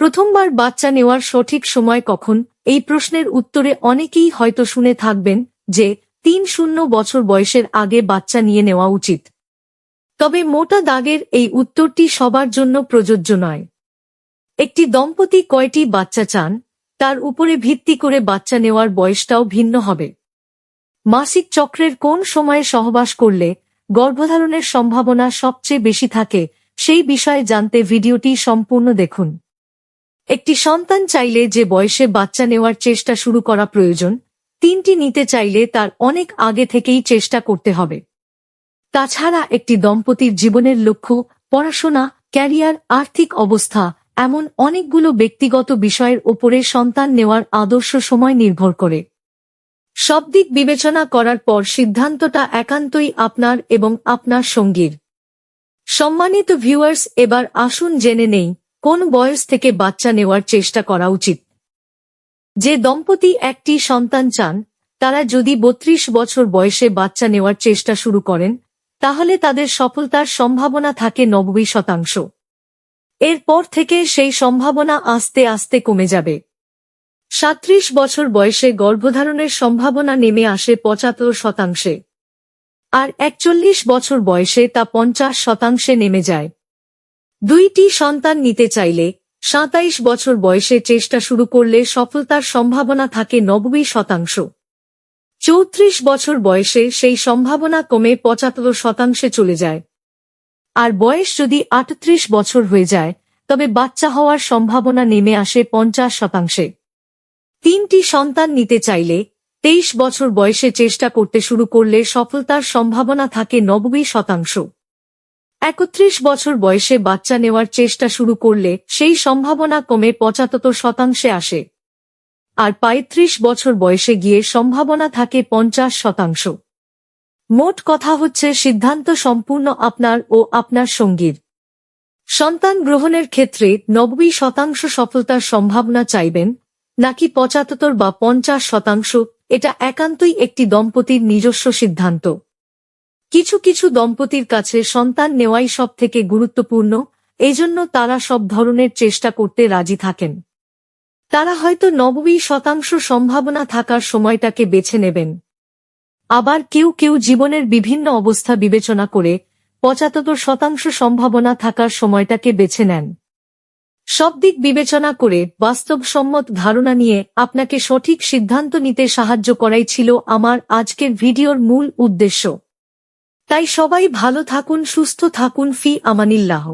প্রথমবার বাচ্চা নেওয়ার সঠিক সময় কখন? এই প্রশ্নের উত্তরে অনেকেই হয়তো শুনে থাকবেন যে তিন শূন্য বছর বয়সের আগে বাচ্চা নিয়ে নেওয়া উচিত। তবে মোটা দাগের এই উত্তরটি সবার জন্য প্রযোজ্য নয়। একটি দম্পতি কয়টি বাচ্চা চান, তার উপরে ভিত্তি করে বাচ্চা নেওয়ার বয়সটাও ভিন্ন হবে। মাসিক চক্রের কোন সময়ে সহবাস করলে গর্ভধারণের সম্ভাবনা সবচেয়ে বেশি থাকে সেই বিষয়ে জানতে ভিডিওটি সম্পূর্ণ দেখুন। একটি সন্তান চাইলে যে বয়সে বাচ্চা নেওয়ার চেষ্টা শুরু করা প্রয়োজন, তিনটি নিতে চাইলে তার অনেক আগে থেকেই চেষ্টা করতে হবে। তাছাড়া একটি দম্পতির জীবনের লক্ষ্য, পড়াশোনা, ক্যারিয়ার, আর্থিক অবস্থা, এমন অনেকগুলো ব্যক্তিগত বিষয়ের ওপরে সন্তান নেওয়ার আদর্শ সময় নির্ভর করে। সব দিক বিবেচনা করার পর সিদ্ধান্তটা একান্তই আপনার এবং আপনার সঙ্গীর। সম্মানিত ভিউয়ার্স, এবার আসুন জেনে নেই কোন বয়স থেকে বাচ্চা নেওয়ার চেষ্টা করা উচিত? যে দম্পতি একটি সন্তান চান, তারা যদি বত্রিশ বছর বয়সে বাচ্চা নেওয়ার চেষ্টা শুরু করেন, তাহলে তাদের সফলতার সম্ভাবনা থাকে নব্বই শতাংশ। এরপর থেকে সেই সম্ভাবনা আস্তে আস্তে কমে যাবে। সাত্রিশ বছর বয়সে গর্ভধারণের সম্ভাবনা নেমে আসে পঁচাত্তর শতাংশে। আর একচল্লিশ বছর বয়সে তা পঞ্চাশ শতাংশে নেমে যায়। দুইটি সন্তান নিতে চাইলে সাতাইশ বছর বয়সে চেষ্টা শুরু করলে সফলতার সম্ভাবনা থাকে নব্বই শতাংশ। চৌত্রিশ বছর বয়সে সেই সম্ভাবনা কমে পঁচাত্তর শতাংশে চলে যায়। আর বয়স যদি আটত্রিশ বছর হয়ে যায়, তবে বাচ্চা হওয়ার সম্ভাবনা নেমে আসে পঞ্চাশ শতাংশে। তিনটি সন্তান নিতে চাইলে তেইশ বছর বয়সে চেষ্টা করতে শুরু করলে সফলতার সম্ভাবনা থাকে নব্বই শতাংশ। একত্রিশ বছর বয়সে বাচ্চা নেওয়ার চেষ্টা শুরু করলে সেই সম্ভাবনা কমে পঁচাত্তর শতাংশে আসে। আর পঁয়ত্রিশ বছর বয়সে গিয়ে সম্ভাবনা থাকে পঞ্চাশ শতাংশ। মোট কথা হচ্ছে সিদ্ধান্ত সম্পূর্ণ আপনার ও আপনার সঙ্গীর। সন্তান গ্রহণের ক্ষেত্রে নব্বই শতাংশ সফলতার সম্ভাবনা চাইবেন, নাকি পঁচাত্তর বা পঞ্চাশ শতাংশ, এটা একান্তই একটি দম্পতির নিজস্ব সিদ্ধান্ত। কিছু কিছু দম্পতির কাছে সন্তান নেওয়াই সব থেকে গুরুত্বপূর্ণ, এজন্য তারা সব ধরনের চেষ্টা করতে রাজি থাকেন। তারা হয়তো নব্বই শতাংশ সম্ভাবনা থাকার সময়টাকে বেছে নেবেন। আবার কেউ কেউ জীবনের বিভিন্ন অবস্থা বিবেচনা করে পঁচাত্তর শতাংশ সম্ভাবনা থাকার সময়টাকে বেছে নেন। সব দিক বিবেচনা করে বাস্তবসম্মত ধারণা নিয়ে আপনাকে সঠিক সিদ্ধান্ত নিতে সাহায্য করাই ছিল আমার আজকের ভিডিওর মূল উদ্দেশ্য। তাই সবাই ভালো থাকুন সুস্থ থাকুন ফি আমানিল্লাহ।